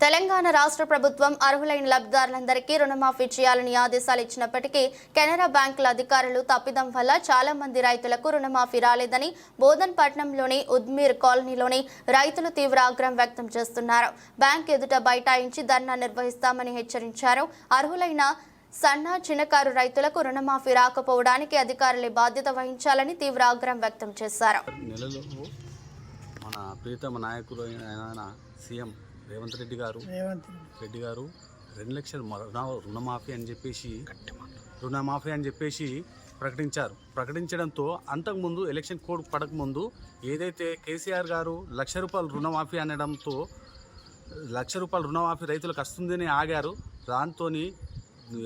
తెలంగాణ రాష్ట్ర ప్రభుత్వం అర్హులైన లబ్ధిదారులందరికీ రుణమాఫీ చేయాలని ఆదేశాలు ఇచ్చినప్పటికీ కెనరా బ్యాంకుల అధికారులు తప్పిదం వల్ల చాలా మంది రైతులకు రుణమాఫీ రాలేదని బోధన్పట్నంలోని ఉద్మీర్ కాలనీలోని రైతులు తీవ్ర ఆగ్రహం వ్యక్తం చేస్తున్నారు. బ్యాంక్ ఎదుట బైఠాయించి ధర్నా నిర్వహిస్తామని హెచ్చరించారు. అర్హులైన సన్న చిన్నకారు రైతులకు రుణమాఫీ రాకపోవడానికి అధికారులే బాధ్యత వహించాలని తీవ్ర ఆగ్రహం వ్యక్తం చేశారు. మన ప్రీతమ నాయకులు అయిన సీఎం రేవంత్ రెడ్డి గారు. రేవంత్ రెడ్డి. గారు రెండు లక్షల రుణమాఫీ అని చెప్పేసి రుణమాఫీ అని చెప్పేసి ప్రకటించారు. ప్రకటించడంతో అంతకుముందు ఎలక్షన్ కోడ్ పడకముందు ఏదైతే కేసీఆర్ గారు లక్ష రూపాయలు రుణమాఫీ అనడంతో లక్ష రూపాయల రుణమాఫీ రైతులకు వస్తుందని ఆగారు. దాంతో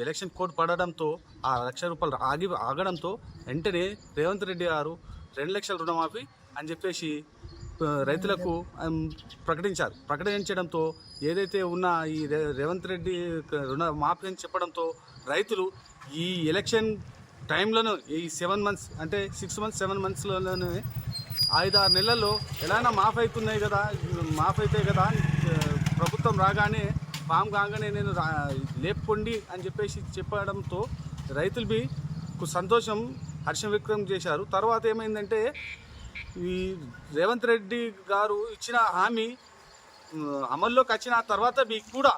ఎలక్షన్ కోడ్ పడడంతో ఆ లక్ష రూపాయలు ఆగి ఆగడంతో వెంటనే రేవంత్ రెడ్డి గారు రెండు లక్షల రుణమాఫీ అని చెప్పేసి రైతులకు ప్రకటించారు. ప్రకటించడంతో ఏదైతే ఉన్న ఈ రేవంత్ రెడ్డి రుణ మాఫీ అని చెప్పడంతో రైతులు ఈ ఎలక్షన్ టైంలోనూ ఈ సెవెన్ మంత్స్ అంటే సిక్స్ మంత్స్ సెవెన్ మంత్స్లోనే ఐదారు నెలల్లో ఎలానా మాఫ్ అవుతున్నాయి కదా మాఫ్ అవుతాయి కదా ప్రభుత్వం రాగానే ఫామ్ కాగానే నేను రా లేపుకోండి అని చెప్పేసి చెప్పడంతో రైతులు బి కు- సంతోషం హర్షం వ్యక్తం చేశారు. తర్వాత ఏమైందంటే ఈ రేవంత్ రెడ్డి గారు ఇచ్చిన హామీ అమల్లోకి వచ్చిన తర్వాత మీకు కూడా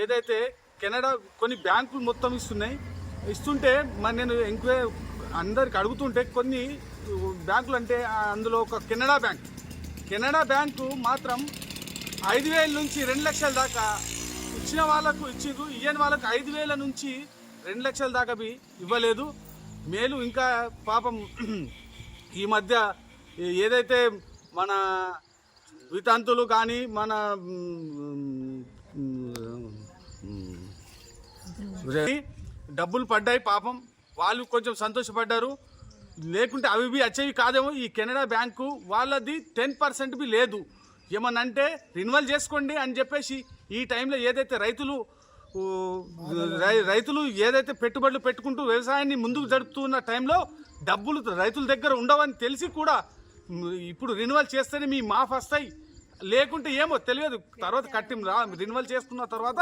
ఏదైతే కెనడా కొన్ని బ్యాంకులు మొత్తం ఇస్తున్నాయి ఇస్తుంటే మరి నేను ఎంక్వైరీ అందరికి అడుగుతుంటే కొన్ని బ్యాంకులు అంటే అందులో ఒక కెనడా బ్యాంక్. కెనడా బ్యాంకు మాత్రం ఐదు వేల నుంచి రెండు లక్షల దాకా ఇచ్చిన వాళ్ళకు ఇచ్చిండ్రు ఇయ్యని వాళ్ళకు ఐదు వేల నుంచి రెండు లక్షల దాకా ఇవ్వలేదు. మేలు ఇంకా పాపం ఈ మధ్య ఏదైతే మన వితంతులు కానీ మన డబ్బులు పడ్డాయి పాపం. వాళ్ళు కొంచెం సంతోషపడ్డారు. లేకుంటే అవి బి వచ్చేవి కాదేమో. ఈ కెనడా బ్యాంకు వాళ్ళది టెన్ పర్సెంట్ బి లేదు. ఏమనంటే రిన్యువల్ చేసుకోండి అని చెప్పేసి ఈ టైంలో ఏదైతే రైతులు రైతులు ఏదైతే పెట్టుబడులు పెట్టుకుంటూ వ్యవసాయాన్ని ముందుకు జరుపుతున్న టైంలో డబ్బులు రైతుల దగ్గర ఉండవని తెలిసి కూడా ఇప్పుడు రిన్యువల్ చేస్తేనే మీ మాఫ్ వస్తాయి. లేకుంటే ఏమో తెలియదు. తర్వాత కట్టి రా రిన్యువల్ చేసుకున్న తర్వాత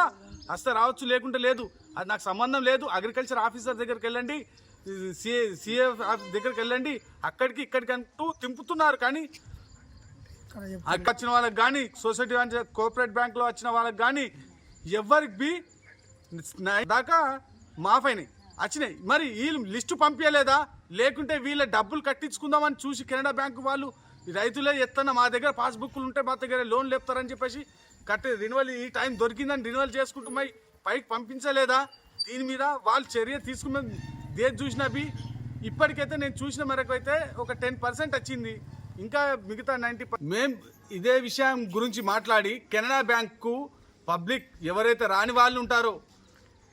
వస్తే రావచ్చు లేకుంటే లేదు. అది నాకు సంబంధం లేదు. అగ్రికల్చర్ ఆఫీసర్ దగ్గరికి వెళ్ళండి. సిఏ సిఏ దగ్గరికి వెళ్ళండి. అక్కడికి ఇక్కడికి అంటూ తింపుతున్నారు కానీ అక్కడ వచ్చిన వాళ్ళకి కానీ సొసైటీ అంటే కోఆపరేట్ బ్యాంక్లో వచ్చిన వాళ్ళకి కానీ ఎవరికి బి దాకా మాఫ్ అయినాయి వచ్చినాయి మరి వీళ్ళు లిస్టు పంపించలేదా లేకుంటే వీళ్ళ డబ్బులు కట్టించుకుందామని చూసి కెనడా బ్యాంకు వాళ్ళు రైతులే ఎత్తన్న మా దగ్గర పాస్బుక్లు ఉంటే మా దగ్గర లోన్ లేపుతారని చెప్పేసి కట్టే రినువల్ ఈ టైం దొరికిందని రినువల్ చేసుకుంటూ పైకి పంపించలేదా? దీని మీద వాళ్ళు చర్య తీసుకున్న దేని చూసినా బి ఇప్పటికైతే నేను చూసిన మేరకు అయితే ఒక టెన్ పర్సెంట్ వచ్చింది. ఇంకా మిగతా నైంటీ మేము ఇదే విషయం గురించి మాట్లాడి కెనడా బ్యాంకు పబ్లిక్ ఎవరైతే రాని వాళ్ళు ఉంటారో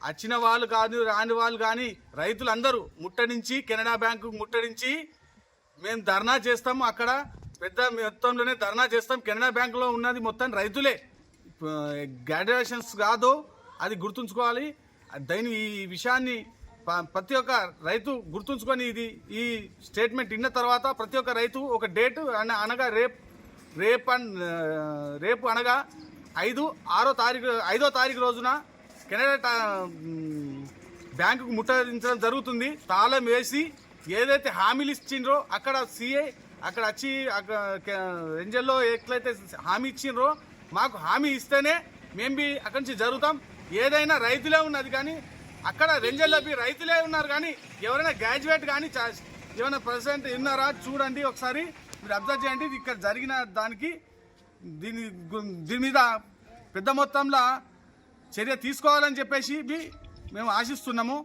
వచ్చిన వాళ్ళు కాదు రాని వాళ్ళు కానీ రైతులందరూ ముట్టడించి కెనడా బ్యాంకు ముట్టడించి మేము ధర్నా చేస్తాము అక్కడ. పెద్ద మొత్తంలోనే ధర్నా చేస్తాం. కెనడా బ్యాంకులో ఉన్నది మొత్తం రైతులే. గ్రాడ్యుయేషన్స్ కాదు అది గుర్తుంచుకోవాలి. దాని ఈ విషయాన్ని ప- ప్రతి ఒక్క రైతు గుర్తుంచుకొని ఇది ఈ స్టేట్మెంట్ విన్న తర్వాత ప్రతి ఒక్క రైతు ఒక డేట్ అనగా రేపు రేపు రేపు అనగా ఐదు ఆరో తారీఖు ఐదో తారీఖు రోజున కెనడా బ్యాంకుకు ముట్టడించడం జరుగుతుంది. తాళం వేసి ఏదైతే హామీలు ఇచ్చిండ్రో అక్కడ సిఐ అక్కడ వచ్చి అక్కడ కె- రెంజల్లో ఎట్లయితే హామీ ఇచ్చిండ్రో మాకు హామీ ఇస్తేనే మేము బి అక్కడి నుంచి జరుగుతాం. ఏదైనా రైతులే ఉన్నది కానీ అక్కడ రెంజల్లో బి రైతులే ఉన్నారు కానీ ఎవరైనా గ్రాడ్యుయేట్ కానీ చా- ఏమైనా ప్రెసిడెంట్ ఉన్నారా చూడండి ఒకసారి. మీరు అబ్జర్వ్ చేయండి. ఇక్కడ జరిగిన దానికి దీని దీని మీద పెద్ద మొత్తంలో చర్య తీసుకోవాలని చెప్పేసి మేము ఆశిస్తున్నాము.